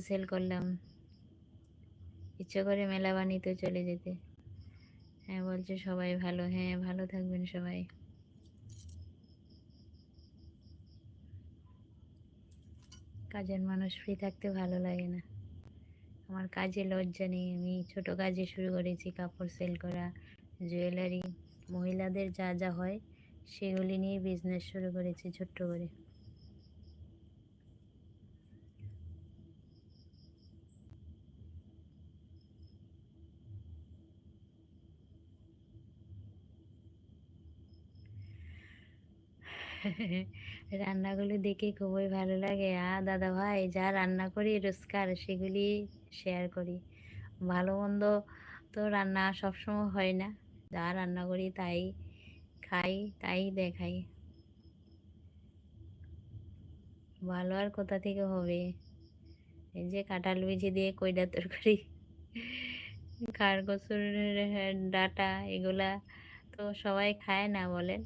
Sell করলাম। ইচ্ছে করে মেলা বানিতে চলে যেতে। হ্যাঁ বলছে সবাই ভালো। হ্যাঁ ভালো থাকবেন সবাই। কাজের মানুষ ফ্রি থাকতে ভালো লাগে না। আমার কাজে লজ্জা নেই। আমি ছোট কাজে শুরু করেছি কাপড় সেল করা, জুয়েলারি। মহিলাদের যা যা হয়, সেগুলি নিয়ে বিজনেস শুরু করেছি ছোট্ট করে। রান্নাগুলো দেখে খুবই ভালো লাগে। আর দাদা ভাই, যা রান্না করি রোজকার সেগুলি শেয়ার করি। ভালো মন্দ তো রান্না সবসময় হয় না। যা রান্না করি তাই খাই, তাই দেখাই। ভালো আর কোথা থেকে হবে? এই যে কাঁঠাল বিচি দিয়ে কইডা তরকারি খারগসুর ডাটা এগুলা তো সবাই খায় না বলেন?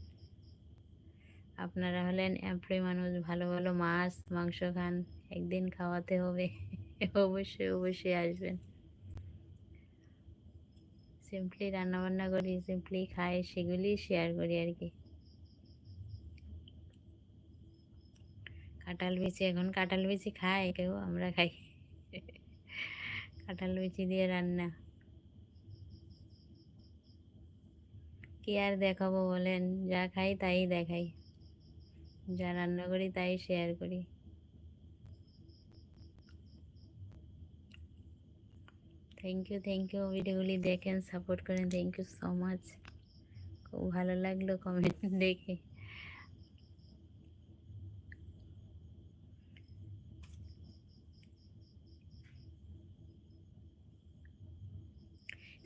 আপনারা হলেন এমপ্লয় মানুষ, ভালো ভালো মাছ, মাংস খান, একদিন খাওয়াতে হবে। অবশ্যই অবশ্যই আসবেন। সিম্পলি রান্নাবান্না করি সিম্পলি খাই, সেগুলি শেয়ার করি আর কি। কাঁঠাল বিচি, এখন কাঁঠাল বিচি খায় কেউ, আমরা খাই। কাঁঠাল বিচি দিয়ে রান্না। কি আর দেখাবো বলেন, যা খাই তাই দেখাই। যা রান্না করি তাই শেয়ার করি। থ্যাংক ইউ থ্যাংক ইউ ভিডিওগুলি দেখেন সাপোর্ট করেন থ্যাংক ইউ সো মাচ খুব ভালো লাগল কমেন্ট দেখে।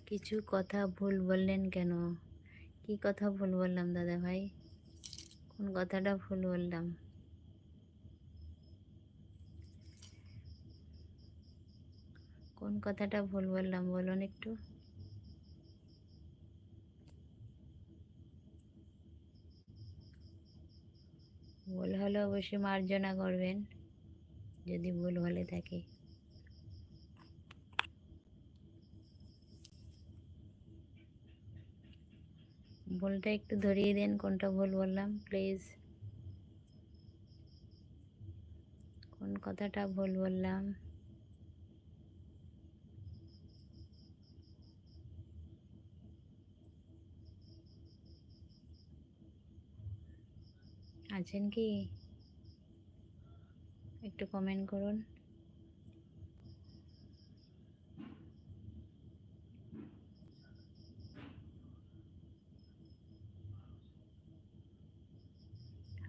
কিছু কথা ভুল বললেন কেন? কি কথা ভুল বললাম দাদা ভাই কথাটা ভুল বললাম। কোন কথাটা ভুল বললাম বলুন একটু? ভুল হলে অবশ্যই মার্জনা করবেন, যদি ভুল হলে থাকে। ভুলটা একটু ধরিয়ে দেন, কোনটা ভুল বললাম প্লিজ কোন কথাটা ভুল বললাম? আছেন কি? একটু কমেন্ট করুন।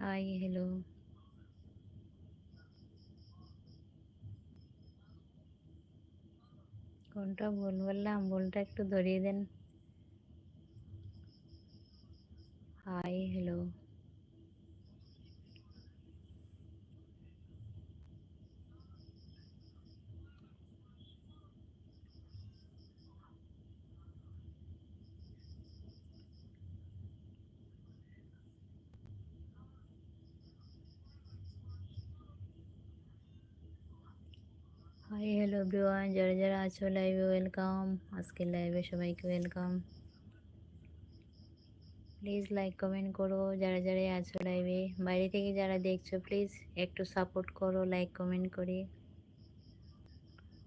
হাই হ্যালো কোনটা ভুল বললাম? ভুলটা একটু ধরিয়ে দেন। Hi hello hi hello everyone যারা যারা আছো লাইভে ওয়েলকাম আজকের লাইভে সবাইকে ওয়েলকাম প্লিজ লাইক কমেন্ট করো যারা যারা আছো লাইভে বাইরে থেকে যারা দেখছ প্লিজ একটু সাপোর্ট করো লাইক কমেন্ট করে।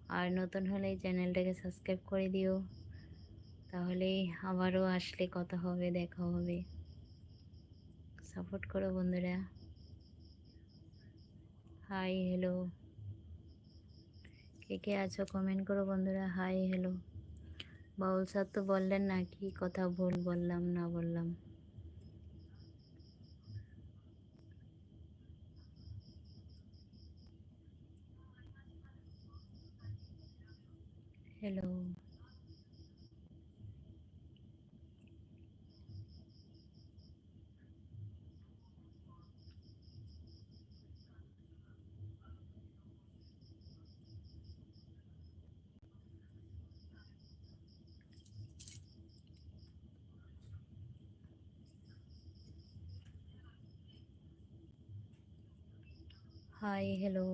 আর নতুন হলে চ্যানেলটাকে সাবস্ক্রাইব করে দিও। তাহলে আবারও আসলে কথা হবে, দেখা হবে। সাপোর্ট করো বন্ধুরা। হাই হ্যালো কে কে আছো? কমেন্ট করো বন্ধুরা। হাই হ্যালো বাউল স্যার তো বললেন না কি কথা ভুল বললাম, না বললাম। Hello hi hello